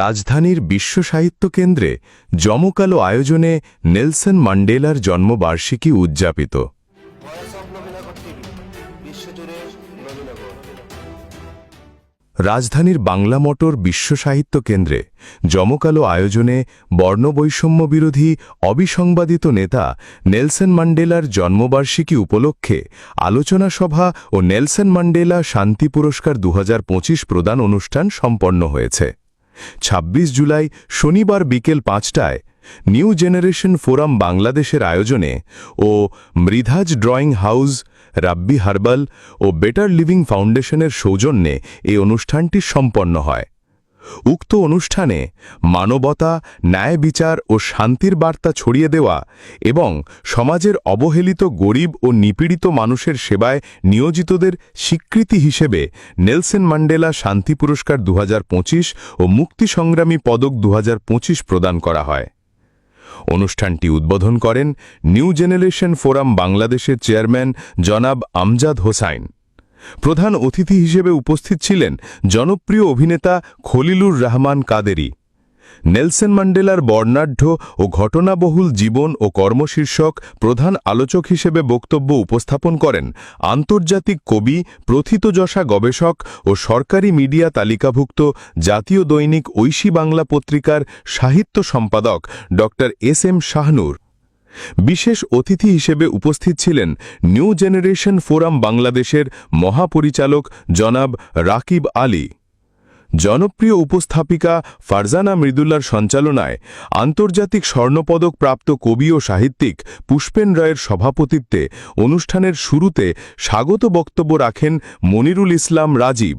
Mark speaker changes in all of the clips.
Speaker 1: রাজধানীর বিশ্ব সাহিত্য কেন্দ্রে জমকালো আয়োজনে নেলসন মান্ডেলার জন্মবার্ষিকী উদযাপিত। রাজধানীর বাংলা মোটর বিশ্ব সাহিত্য কেন্দ্রে জমকালো আয়োজনে বর্ণবৈষম্য বিরোধী অবিসংবাদিত নেতা নেলসন মান্ডেলার জন্মবার্ষিকী উপলক্ষে আলোচনা সভা ও নেলসন মান্ডেলা শান্তি পুরস্কার দু হাজার পঁচিশ প্রদান অনুষ্ঠান সম্পন্ন হয়েছে। ২৬ জুলাই শনিবার বিকেল পাঁচটায় নিউ জেনারেশন ফোরাম বাংলাদেশের আয়োজনে ও Mridha's drawing house, Rabbi herbal ও বেটার লিভিং ফাউন্ডেশনের সৌজন্যে এই অনুষ্ঠানটি সম্পন্ন হয়। উক্ত অনুষ্ঠানে মানবতা, ন্যায় বিচার ও শান্তির বার্তা ছড়িয়ে দেওয়া এবং সমাজের অবহেলিত গরিব ও নিপীড়িত মানুষের সেবায় নিয়োজিতদের স্বীকৃতি হিসেবে নেলসন ম্যান্ডেলা শান্তি পুরস্কার দুহাজার পঁচিশ ও মুক্তি সংগ্রামী পদক দুহাজার পঁচিশ প্রদান করা হয়। অনুষ্ঠানটি উদ্বোধন করেন নিউ জেনারেশন ফোরাম বাংলাদেশের চেয়ারম্যান জনাব আমজাদ হোসাইন। প্রধান অতিথি হিসেবে উপস্থিত ছিলেন জনপ্রিয় অভিনেতা খলিলুর রহমান কাদেরি। নেলসন ম্যান্ডেলার বর্ণাঢ্য ও ঘটনাবহুল জীবন ও কর্মশীর্ষক প্রধান আলোচক হিসেবে বক্তব্য উপস্থাপন করেন আন্তর্জাতিক কবি, প্রথিতযশা গবেষক ও সরকারি মিডিয়া তালিকাভুক্ত জাতীয় দৈনিক ঐশী বাংলা পত্রিকার সাহিত্য সম্পাদক ড এস এম শাহনুর। বিশেষ অতিথি হিসেবে উপস্থিত ছিলেন নিউ জেনারেশন ফোরাম বাংলাদেশের মহাপরিচালক জনাব রাকিব আলী। জনপ্রিয় উপস্থাপিকা ফারজানা মৃদুল্লার সঞ্চালনায় আন্তর্জাতিক স্বর্ণপদক প্রাপ্ত কবি ও সাহিত্যিক পুষ্পেন রায়ের সভাপতিত্বে অনুষ্ঠানের শুরুতে স্বাগত বক্তব্য রাখেন মনিরুল ইসলাম রাজীব।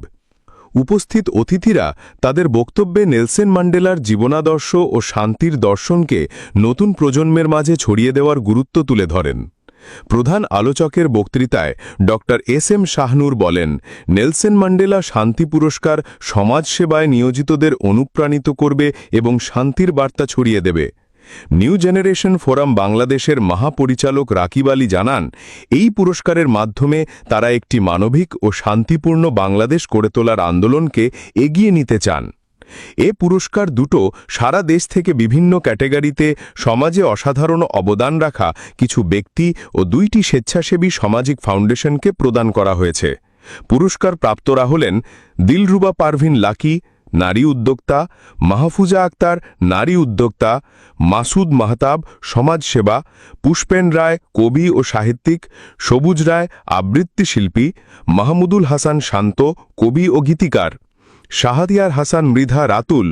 Speaker 1: উপস্থিত অতিথিরা তাদের বক্তব্যে নেলসেন ম্যান্ডেলার জীবনাদর্শ ও শান্তির দর্শনকে নতুন প্রজন্মের মাঝে ছড়িয়ে দেওয়ার গুরুত্ব তুলে ধরেন। প্রধান আলোচকের বক্তৃতায় ড এস এম শাহনুর বলেন, নেলসেন ম্যান্ডেলা শান্তি পুরস্কার সমাজসেবায় নিয়োজিতদের অনুপ্রাণিত করবে এবং শান্তির বার্তা ছড়িয়ে দেবে। নিউ জেনারেশন ফোরাম বাংলাদেশের মহাপরিচালক রাকিব আলী জানান, এই পুরস্কারের মাধ্যমে তারা একটি মানবিক ও শান্তিপূর্ণ বাংলাদেশ গড়ে তোলার আন্দোলনকে এগিয়ে নিতে চান। এ পুরস্কার দুটো সারা দেশ থেকে বিভিন্ন ক্যাটেগরিতে সমাজে অসাধারণ অবদান রাখা কিছু ব্যক্তি ও দুইটি স্বেচ্ছাসেবী সামাজিক ফাউন্ডেশনকে প্রদান করা হয়েছে। পুরস্কার প্রাপ্তরা হলেন দিলরুবা পারভিন লাকি নারী উদ্যোক্তা, মাহফুজা আক্তার নারী উদ্যোক্তা, মাসুদ মাহতাব সমাজসেবা পুষ্পেন রায় কবি ও সাহিত্যিক, সবুজ রায় আবৃত্তি শিল্পী, মাহমুদুল হাসান শান্ত কবি ও গীতিকার শাহাদিয়ার হাসান মৃধা রাতুল